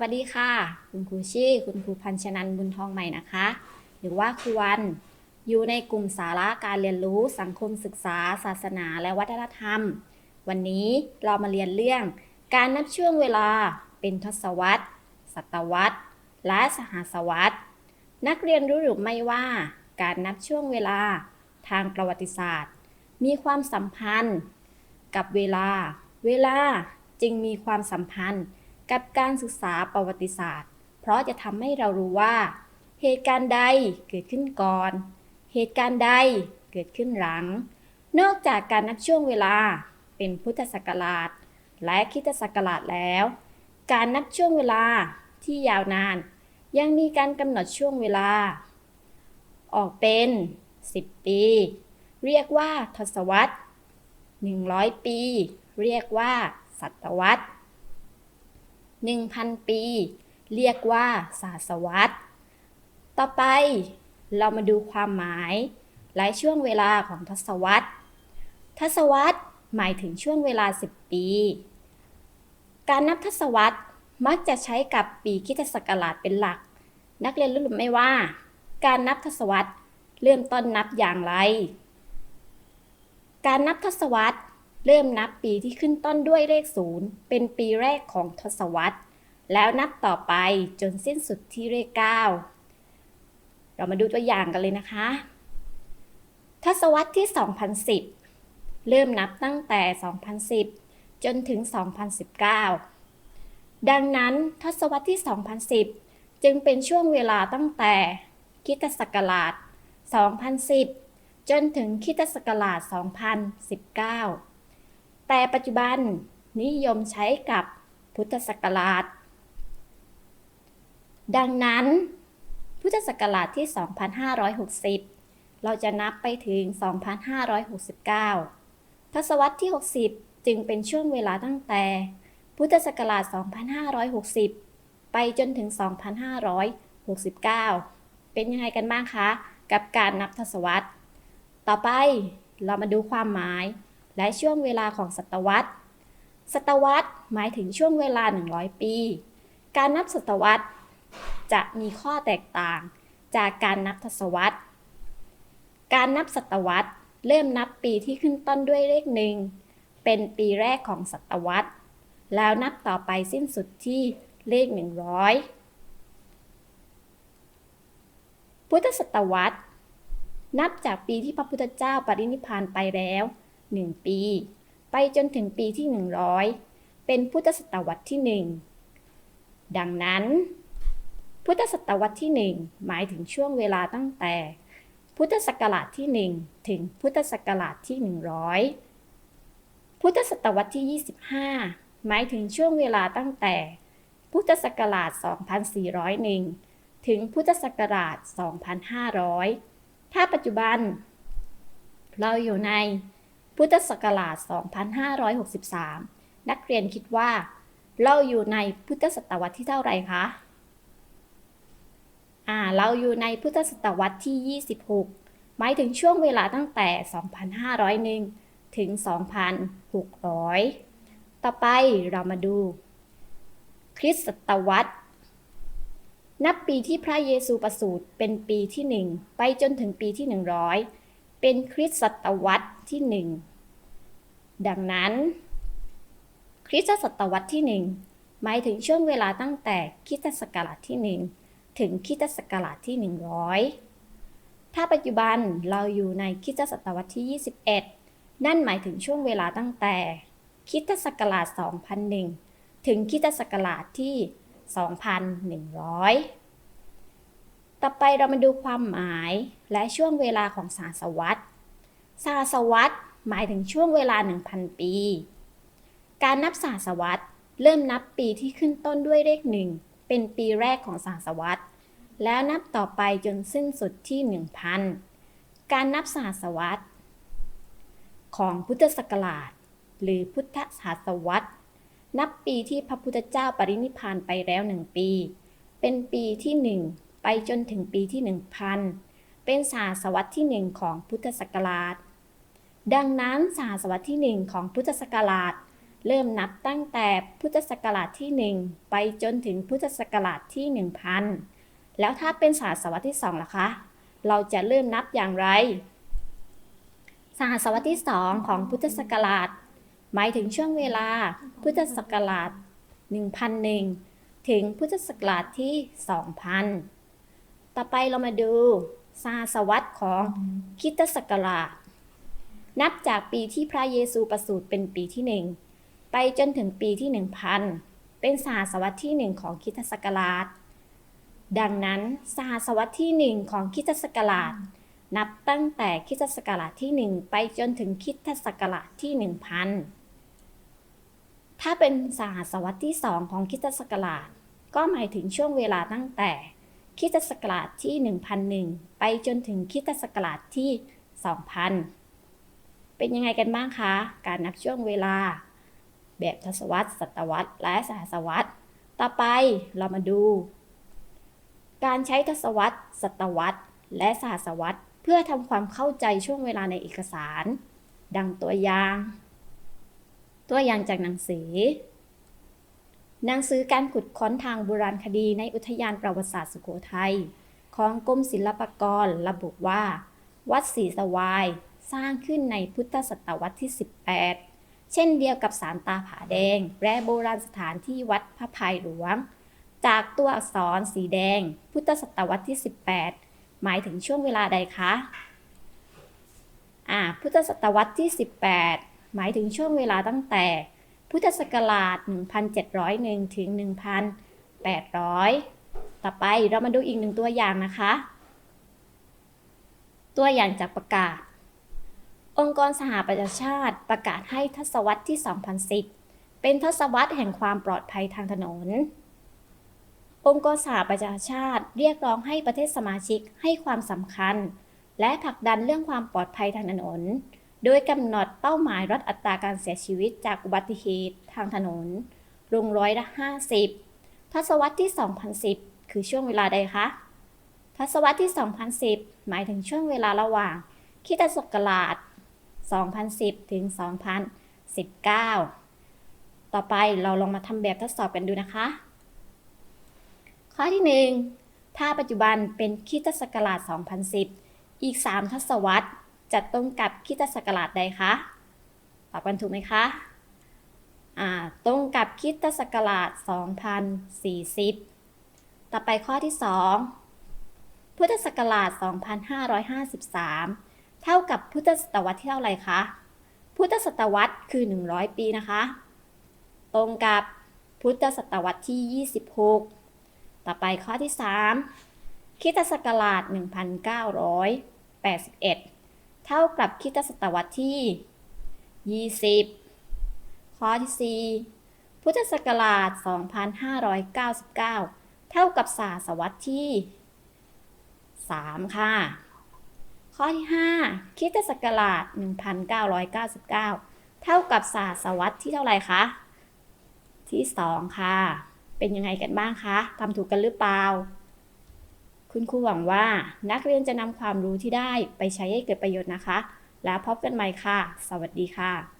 วัสดีค่ะ คุณครูชี่ คุณครูพันชนันบุญทองใหม่นะคะ หรือว่าครูวันอยู่ในกลุ่มสาระการเรียนรู้สังคมศึกษา ศาสนาและวัฒนธรรม วันนี้เรามาเรียนเรื่อง การนับช่วงเวลาเป็นทศวรรษ ศตวรรษ และสหศวรรษ นักเรียนรู้หรือไม่ว่า การนับช่วงเวลาทางประวัติศาสตร์ มีความสัมพันธ์ กับเวลา เวลาจึงมีความสัมพันธ์ กับการศึกษาประวัติศาสตร์ เพราะจะทำให้เรารู้ว่า เหตุการณ์ใดเกิดขึ้นก่อน เหตุการณ์ใดเกิดขึ้นหลัง นอกจากการนับช่วงเวลาเป็นพุทธศักราช และคริสตศักราชแล้ว การนับช่วงเวลาที่ยาวนาน ยังมีการกำหนดช่วงเวลา ออกเป็น 10 ปี เรียกว่าทศวรรษ100 ปี เรียกว่าศตวรรษ 1,000 ปี เรียกว่าศาสวรรษ ต่อไปเรามาดูความหมายและช่วงเวลาของทศวรรษ ทศวรรษหมายถึงช่วงเวลา 10 ปี การนับทศวรรษมักจะใช้กับปีคิตศักราชเป็นหลัก นักเรียนรู้หรือไม่ว่า การนับทศวรรษเริ่มต้นนับอย่างไร การนับทศวรรษ เริ่มนับปีที่ขึ้นต้นด้วยเลขศูนย์เป็นปีแรกของทศวรรษ แล้วนับต่อไปจนสิ้นสุดที่เลข 9 เรามาดูตัวอย่างกันเลยนะคะ ทศวรรษที่ 2010 เริ่มนับตั้งแต่ 2010 จนถึง 2019 ดังนั้นทศวรรษที่ 2010 จึงเป็นช่วงเวลาตั้งแต่คิตศักราช 2010 จนถึงคิตศักราช 2019 แต่ปัจจุบันนิยมใช้กับพุทธศักราช ดังนั้น พุทธศักราชที่ 2560 เราจะนับไปถึง 2569 ทศวรรษที่ 60 จึงเป็นช่วงเวลาตั้งแต่ พุทธศักราช 2560 ไปจนถึง 2569 เป็นยังไงกันบ้างคะ กับการนับทศวรรษ ต่อไปเรามาดูความหมาย และช่วงเวลาของศตวรรษ ศตวรรษหมายถึงช่วงเวลา 100 ปี การนับศตวรรษ จะมีข้อแตกต่างจากการนับทศวรรษ การนับศตวรรษ เริ่มนับปีที่ขึ้นต้นด้วยเลขหนึ่ง เป็นปีแรกของศตวรรษ แล้วนับต่อไปสิ้นสุดที่เลข 100 พุทธศตวรรษ นับจากปีที่พระพุทธเจ้าปรินิพานไปแล้ว 1 ปี ไปจนถึงปีที่ 100 เป็นพุทธศตวรรษที่ 1 ดังนั้น พุทธศตวรรษที่ 1 หมายถึงช่วงเวลาตั้งแต่ พุทธศักราชที่ 1 ถึงพุทธศักราชที่ 100 พุทธศตวรรษที่ 25 หมายถึงช่วงเวลาตั้งแต่ พุทธศักราช 2401 ถึงพุทธศักราช 2500 ถ้าปัจจุบันเราอยู่ใน พุทธศักราช 2563 นักเรียนคิดว่า เราอยู่ในพุทธศตวรรษที่เท่าไหร่คะ อ่า เราอยู่ในพุทธศตวรรษที่ 26 หมายถึงช่วงเวลาตั้งแต่ 2,501 ถึง 2,600 ต่อไปเรามาดู คริสตศตวรรษ นับปีที่พระเยซูประสูติเป็นปีที่ 1 ไปจนถึงปีที่ 100 เป็นคริสตศตวรรษที่ 1 ดังนั้น คริสตศตวรรษที่ 1 หมายถึงช่วงเวลาตั้งแต่คริสตศักราชที่ 1 ถึงคริสตศักราชที่ 100 ถ้าปัจจุบันเราอยู่ในคริสตศตวรรษที่ 21 นั่นหมายถึงช่วงเวลาตั้งแต่คริสตศักราช 2001 ถึงคริสตศักราชที่ 2,100 ต่อไปเรามาดูความหมายและช่วงเวลาของศาสวรรษศาสวรรษหมายถึงช่วงเวลา 1,000 ปี การนับศาสวรรษเริ่มนับปีที่ขึ้นต้นด้วยเลขหนึ่งเป็นปีแรกของศาสวรรษแล้วนับต่อไปจนสิ้นสุดที่ 1,000 การนับศาสวรรษของพุทธศักราช หรือพุทธศาสวรรษนับปีที่พระพุทธเจ้าปรินิพพานไปแล้วหนึ่งปี เป็นปีที่หนึ่ง ไปจนถึงปีที่ 1,000 เป็นศาสวรรษที่หนึ่งของพุทธศักราช ดังนั้นศาสวรรษที่หนึ่งของพุทธศักราช เริ่มนับตั้งแต่พุทธศักราชที่ 1 ไปจนถึงพุทธศักราชที่ 1000 แล้วถ้าเป็นศตวรรษที่2ล่ะคะ เราจะเริ่มนับอย่างไรสหัสวรรษที่2ของพุทธศักราช หมายถึงช่วงเวลาพุทธศักราช 1001 ถึงพุทธศักราชที่ 2000 ต่อไปเรามาดูสหัสวรรษของคริสตศักราช นับจากปีที่พระเยซูประสูติเป็นปีที่1ไปจนถึงปีที่1000เป็นสหัสวรรษที่1ของคริสตศักราช ดังนั้นสหัสวรรษที่1ของคริสตศักราช นับตั้งแต่คริสตศักราชที่1ไปจนถึงคริสตศักราชที่1000ถ้าเป็นสหัสวรรษที่2ของคริสตศักราช ก็หมายถึงช่วงเวลาตั้งแต่ คริสตศักราชที่ 1001 ไปจนถึงคริสตศักราชที่ 2000 เป็นยังไงกันบ้างคะ การนับช่วงเวลา แบบทศวรรษ ศตวรรษ และสหัสวรรษ ต่อไปเรามาดู การใช้ทศวรรษ ศตวรรษ และสหัสวรรษ เพื่อทำความเข้าใจช่วงเวลาในเอกสาร ดังตัวอย่าง ตัวอย่างจากหนังสือ หนังสือการขุดค้นทางโบราณคดีในอุทยานประวัติศาสตร์สุโขทัยของกรมศิลปากรระบุว่า วัดศรีสวาย สร้างขึ้นในพุทธศตวรรษที่ 18 เช่นเดียวกับสารตาผาแดง และโบราณสถานที่วัดพระพายหลวง จากตัวอักษรสีแดง พุทธศตวรรษที่ 18 หมายถึงช่วงเวลาใดคะอ่าพุทธศตวรรษที่ 18 หมายถึงช่วงเวลาตั้งแต่ พุทธศักราช 1701 ถึง 1800 ต่อไปเรามาดูอีกหนึ่งตัวอย่างนะคะ ตัวอย่างจากประกาศ องค์กรสหประชาชาติประกาศให้ทศวรรษที่ 2010 เป็นทศวรรษแห่งความปลอดภัยทางถนน องค์กรสหประชาชาติเรียกร้องให้ประเทศสมาชิกให้ความสำคัญ และผลักดันเรื่องความปลอดภัยทางถนน โดยกำหนดเป้าหมายลดอัตราการเสียชีวิตจากอุบัติเหตุทางถนนลงร้อยละ50 ทศวรรษที่ 2010 คือช่วงเวลาใดคะ ทศวรรษที่ 2010 หมายถึงช่วงเวลาระหว่างคริสตศักราช 2010 ถึง 2019 ต่อไปเราลองมาทำแบบทดสอบกันดูนะคะ ข้อที่ 1 ถ้าปัจจุบันเป็นคริสตศักราช 2010 อีก 3 ทศวรรษ จะตรงกับคิตศักราชใดคะตอบกันถูกไหมคะตรงกับคิตศักราช 2040 ต่อไปข้อที่ 2 พุทธศักราช 2553 เท่ากับพุทธศตวรรษที่เท่าไหร่คะ พุทธศตวรรษคือ 100 ปีนะคะ ตรงกับพุทธศตวรรษที่ 26 ต่อไปข้อที่ 3คริตศักราช 1981 เท่ากับคิตศตวรรษที่ 20 ข้อที่ 4 พุทธศักราช 2599 เท่ากับศาสวรรษที่ 3 ค่ะ ข้อที่ 5 คิตศักราช 1999 เท่ากับศาสวรรษที่เท่าไหร่คะ ที่ 2 ค่ะ เป็นยังไงกันบ้างคะทำถูกกันหรือเปล่า คุณครูหวังว่านักเรียนจะนำความรู้ที่ได้ไปใช้ให้เกิดประโยชน์นะคะ แล้วพบกันใหม่ค่ะ สวัสดีค่ะ